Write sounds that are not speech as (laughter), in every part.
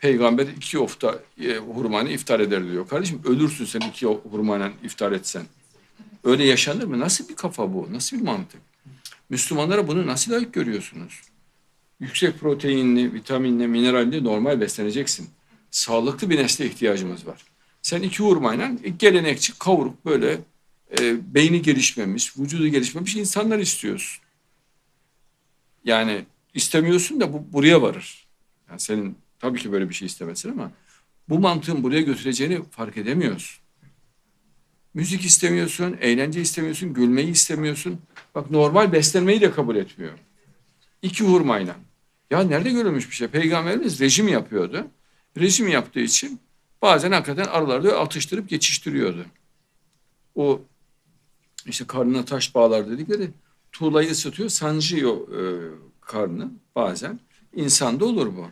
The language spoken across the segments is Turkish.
Peygamber iki ofta e, hurmayla iftar eder diyor. Kardeşim ölürsün sen iki hurmayla iftar etsen. Öyle yaşanır mı? Nasıl bir kafa bu? Nasıl bir mantık? Müslümanlara bunu nasıl layık görüyorsunuz? Yüksek proteinli, vitaminli, mineralli normal besleneceksin. Sağlıklı bir nesle ihtiyacımız var. Sen iki hurmayla gelenekçi, kavuruk böyle e, beyni gelişmemiş, vücudu gelişmemiş insanlar istiyorsun. Yani istemiyorsun da bu buraya varır. Yani senin tabii ki böyle bir şey istemesin ama bu mantığın buraya götüreceğini fark edemiyorsun. Müzik istemiyorsun, eğlence istemiyorsun, gülmeyi istemiyorsun. Bak normal beslenmeyi de kabul etmiyor. İki hurmayla. Ya nerede görülmüş bir şey? Peygamberimiz rejim yapıyordu. Rejim yaptığı için bazen hakikaten aralarda atıştırıp geçiştiriyordu. O işte karnına taş bağlar dedikleri tuğlayı ısıtıyor, sancıyor e, karnı bazen. İnsanda olur bu.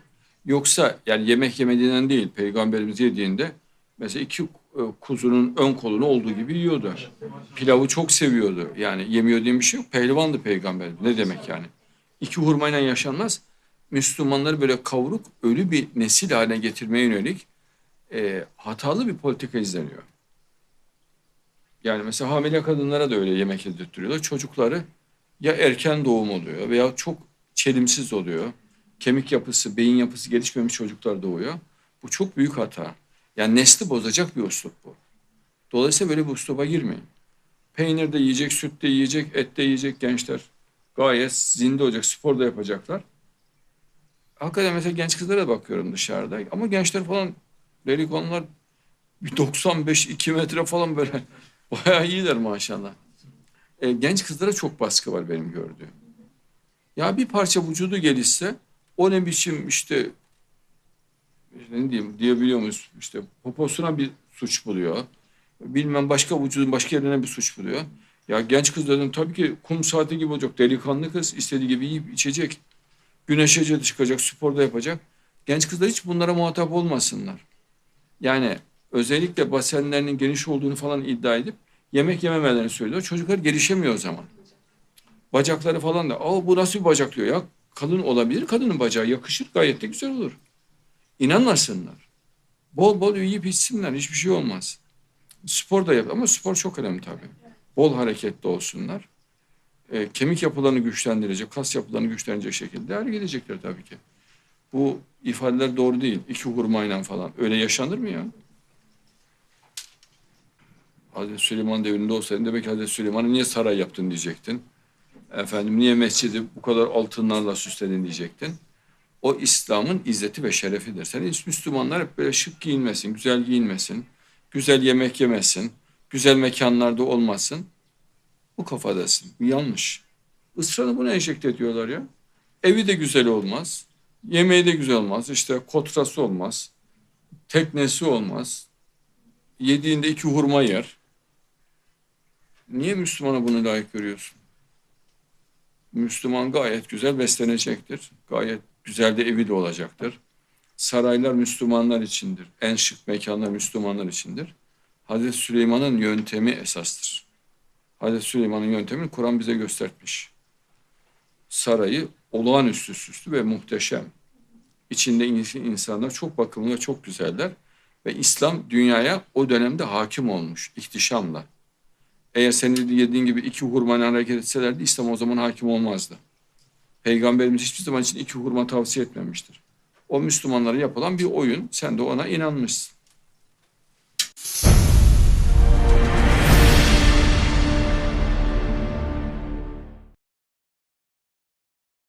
Yoksa yani yemek yemediğinden değil, peygamberimiz yediğinde mesela iki e, kuzunun ön kolunu olduğu gibi yiyordu. Pilavı çok seviyordu. Yani yemiyor diye bir şey yok. Pehlivandı peygamber. Ne demek yani? İki hurmayla yaşanmaz. Müslümanları böyle kavruk, ölü bir nesil haline getirmeye yönelik e, hatalı bir politika izleniyor. Yani mesela hamile kadınlara da öyle yemek yedirtiyorlar. Çocukları ya erken doğum oluyor veya çok çelimsiz oluyor. Kemik yapısı, beyin yapısı gelişmemiş çocuklar doğuyor. Bu çok büyük hata. Yani nesli bozacak bir üslup bu. Dolayısıyla böyle bir usluba girmeyin. Peynir de yiyecek, süt de yiyecek, et de yiyecek gençler. Gayet zinde olacak, spor da yapacaklar. Hakikaten mesela genç kızlara bakıyorum dışarıda. Ama gençler falan delikanlılar bir 95-2 metre falan böyle (laughs) bayağı iyiler maşallah. E, genç kızlara çok baskı var benim gördüğüm. Ya bir parça vücudu gelişse o ne biçim işte, ne diyeyim diyebiliyor muyuz? İşte poposuna bir suç buluyor. Bilmem başka vücudun başka yerine bir suç buluyor. Ya genç kız dedim tabii ki kum saati gibi olacak. Delikanlı kız istediği gibi yiyip içecek. Güneşe çıkacak, spor da yapacak. Genç kızlar hiç bunlara muhatap olmasınlar. Yani özellikle basenlerinin geniş olduğunu falan iddia edip yemek yememelerini söylüyor. Çocuklar gelişemiyor o zaman. Bacakları falan da Aa, bu nasıl bir bacak diyor ya. Kalın olabilir kadının bacağı yakışır gayet de güzel olur. İnanmasınlar. Bol bol yiyip içsinler hiçbir şey olmaz. Spor da yap ama spor çok önemli tabii. Bol hareketli olsunlar. E, kemik yapılarını güçlendirecek, kas yapılarını güçlendirecek şekilde hareket edecekler tabii ki. Bu ifadeler doğru değil. İki hurmayla falan. Öyle yaşanır mı ya? Hazreti Süleyman devrinde olsaydın demek Hazreti Süleyman'a niye saray yaptın diyecektin. Efendim niye mescidi bu kadar altınlarla süsledin diyecektin. O İslam'ın izzeti ve şerefidir. Sen Müslümanlar hep böyle şık giyinmesin, güzel giyinmesin, güzel yemek yemesin, güzel mekanlarda olmasın. Bu kafadasın. Bu yanlış. Israrla buna enjekte ediyorlar ya. Evi de güzel olmaz. Yemeği de güzel olmaz. İşte kotrası olmaz. Teknesi olmaz. Yediğinde iki hurma yer. Niye Müslümana bunu layık görüyorsun? Müslüman gayet güzel beslenecektir. Gayet güzel de evi de olacaktır. Saraylar Müslümanlar içindir. En şık mekanlar Müslümanlar içindir. Hazreti Süleyman'ın yöntemi esastır. Hazreti Süleyman'ın yöntemini Kur'an bize göstermiş. Sarayı olağanüstü süslü ve muhteşem. İçinde insanlar çok bakımlı ve çok güzeller. Ve İslam dünyaya o dönemde hakim olmuş ihtişamla. Eğer senin yediğin gibi iki hurmayla hareket etselerdi İslam o zaman hakim olmazdı. Peygamberimiz hiçbir zaman için iki hurma tavsiye etmemiştir. O Müslümanlara yapılan bir oyun. Sen de ona inanmışsın.